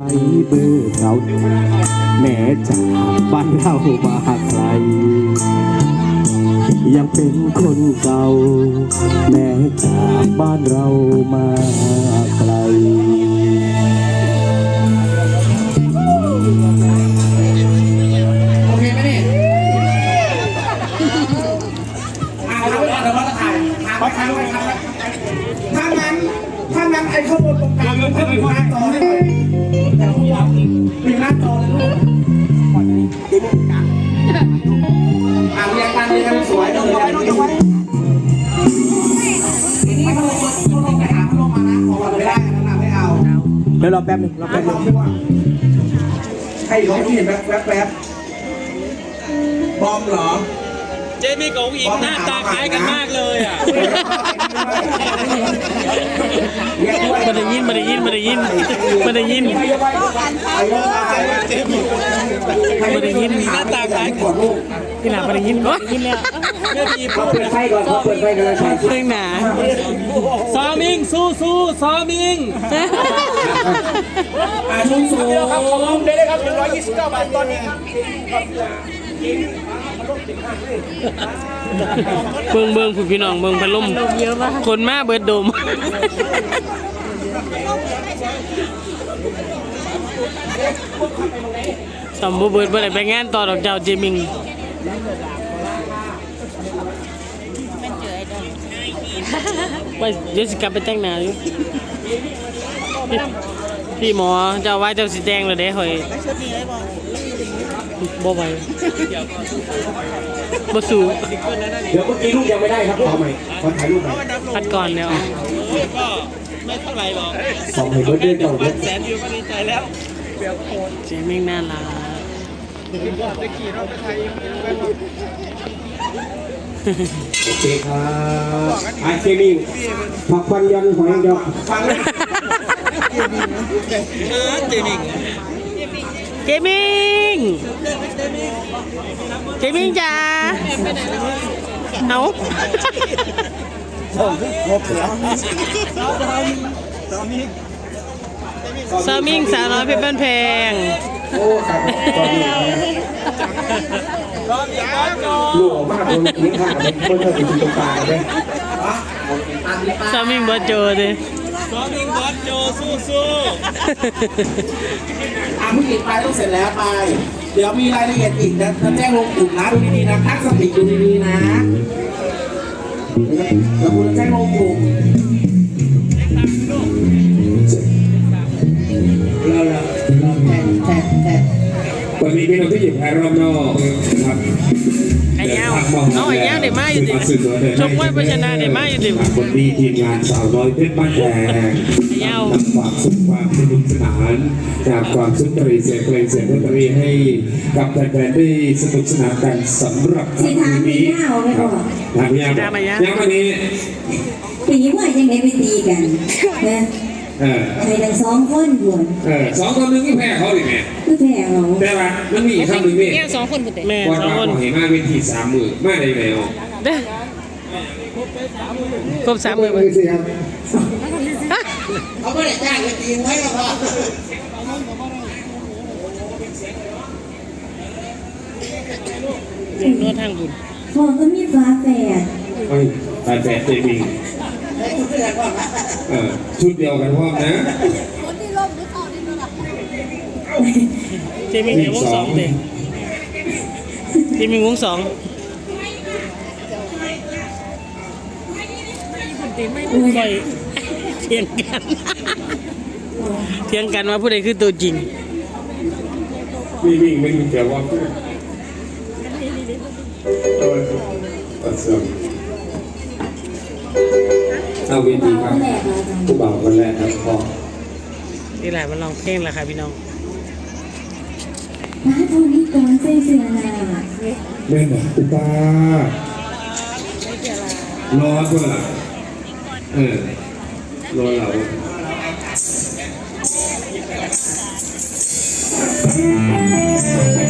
ไอ้เบื่อเราแม้จากบ้านเรามาไกลยังเป็นคนเก่า แม้จากบ้านเรามา อ่าเรียงกันเรียงกันสวยเลยอย่างนี้ไม่ต้องลงต้องลงไปหาพัดลมมานะขอก่อนไม่ได้น้ำหนักไม่เอาเดี๋ยวรอแป๊บหนึงรอแป๊บหนึงงใครอยู่ที่เห็นแป๊บแว๊บแว๊บบอมเหรอ เจมี่กับองค์อิงหน้าตาคล้ายกันมากเลยอะมามาได้ยินมาได้ยินมาได้ยินมาได้ยินมาได้ยินหน้าตาคล้ายก่อนลูกพี่หลามาได้ยินมาได้ยินแล้วไม่ดีพูดเปิดไฟก่อนเปิดไฟกันเลยเรื่องหนาซอมิงสู้สู้ซอมิงอาชุ่มสูงครับขอบได้เลยครับ129บาทตอนนี้ เบิ่งเบิ่งผู้พี่น้องเบิ่งพัดลมคนมาเบิดดมสมบูเบิดบ่ได้ไปงานต่อดอกเจ้าเจมิงไปเดี๋ยวสิกลับไปแต่งหน้าอยู่พี่พี่หมอเจ้าว่าเจ้าสิแต่งแล้วเด้ข่อยบ่ ไหวบ่สู้เดี๋ยวเมื่อกี้ลูกยังไม่ได้ครับขอใหม่ขอถ่ายรูปใหม่พัดก่อนแล้วสองให้เบิร์ดเดย์เจ้าเบิร์ดเจมิงน่ารักโอเคครับไอเคมิ่งผักควันยันหอยดอกฟังเจมิงเจมิงจ้าเอาซามิงสาวน้อยเพชรบ้านแพงโอ้ครับตอนนี้ลูกออกมาตรงนี้ข้างเลยคนเธออยู่ตรงกลางเลยซามิงบอโจดิ อะผู้หญิงไปต้องเสร็จแล้วไป เดี๋ยวมีรายละเอียดอีกนะจะแจ้งลงกลุ่มนะดูดีๆนะตั้งสติดูดีๆนะแล้วคุณจะแจ้งลงกลุ่มเราเราเราแทนแทนแทนวันนี้พี่น้องที่อยู่ภายรอบนอก เงาเอาไอ้เงาเดี๋ยวมาอยู่ดิชมว่าพัชนาเดี๋ยวมาอยู่ดิวันนี้ทีมงานสาวน้อยเพชรบ้านแพงไอ้เงานำความสุขความสนุกสนานจากความสุนทรีเสียงเพลงเสียงดนตรีให้กับแฟนๆได้สนุกสนานกันสำหรับค่ำคืนนี้ครับทางยังยังวันนี้ปีว่ายังไงไปตีกันนะ เออใครทั้งสองคนบวชเออสองคนนึงที่แพ้เขาดิแม่ก็แพ้เราแต่ว่ามันมีอีกคำหนึ่งนี่แม่ว่าสองคนว่าเห็นมากเวทีสามมือมาได้แล้วเด้อครบสามมือไปสิครับเขาไม่ได้จ้างไปตีไว้ก็พอนวดทางบุญพ่อก็มีฟ้าแฝดเฮ้ยแฟนแฟนเจมิง เออชุดเดียวกันพร้อมนะเจมิงเดี๋ยววงสองเด็เจมิงวงสองค่อยเถียงกันเถียงกันว่าผู้ใดคือตัวจริงวิ่งวิ่งไม่มีเกี่ยวว่าเออตัดเสื่อม เอาเวทีครับแฝดเราจังผู้บ่าวคนแรกครับพ่อนี่แหละมันลองเพลงแหละค่ะพี่น้องมาเท่านี้ก่อนเส้นเสนาเล่นแบบอุปารอตัวละเออรอเราเ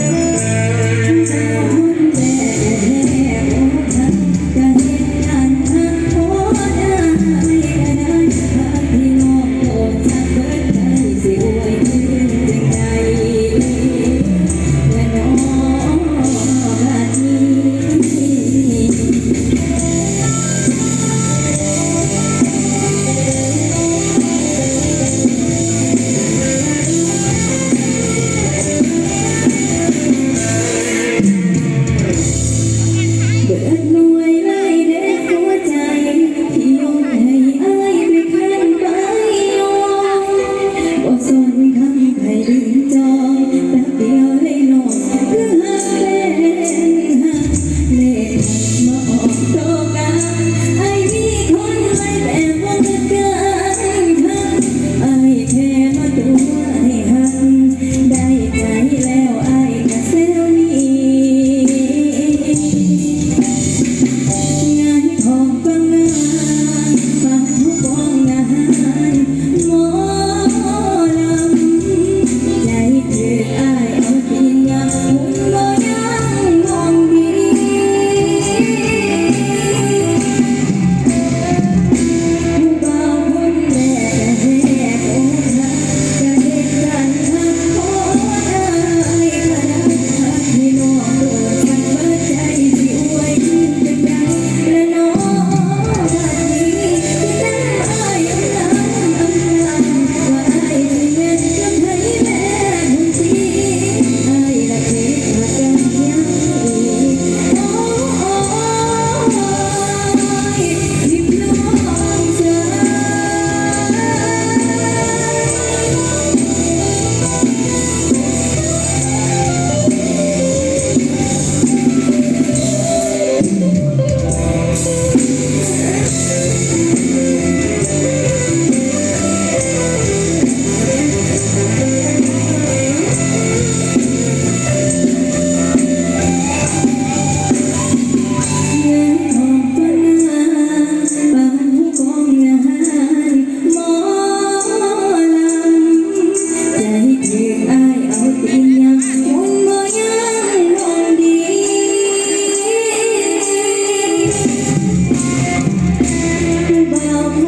Não. É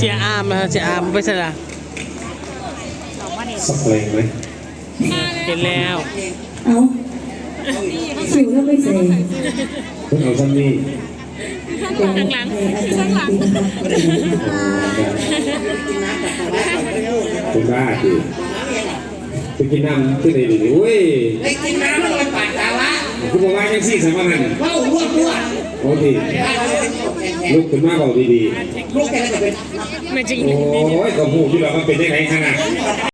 สียอามไปซะละสักเพลงไหมเห็นแล้วเอาสิวก็ไม่ใส่เพิ่งเอาซ้ำนี่ข้างหลังข้างหลังเป็นบ้าดิไปกินน้ำที่ไหนดิโอ้ยไปกินน้ำแล้วไปปาดตาละคุณบอกว่ายังซี่สามพันเล่าลวดลวดโอ้ดี ลุกขึ้นมาบอกดีลูกแกจะเป็นไม่จริง ๆ โอ้ยก็พูดที่เรามันเป็นยังไงขนาด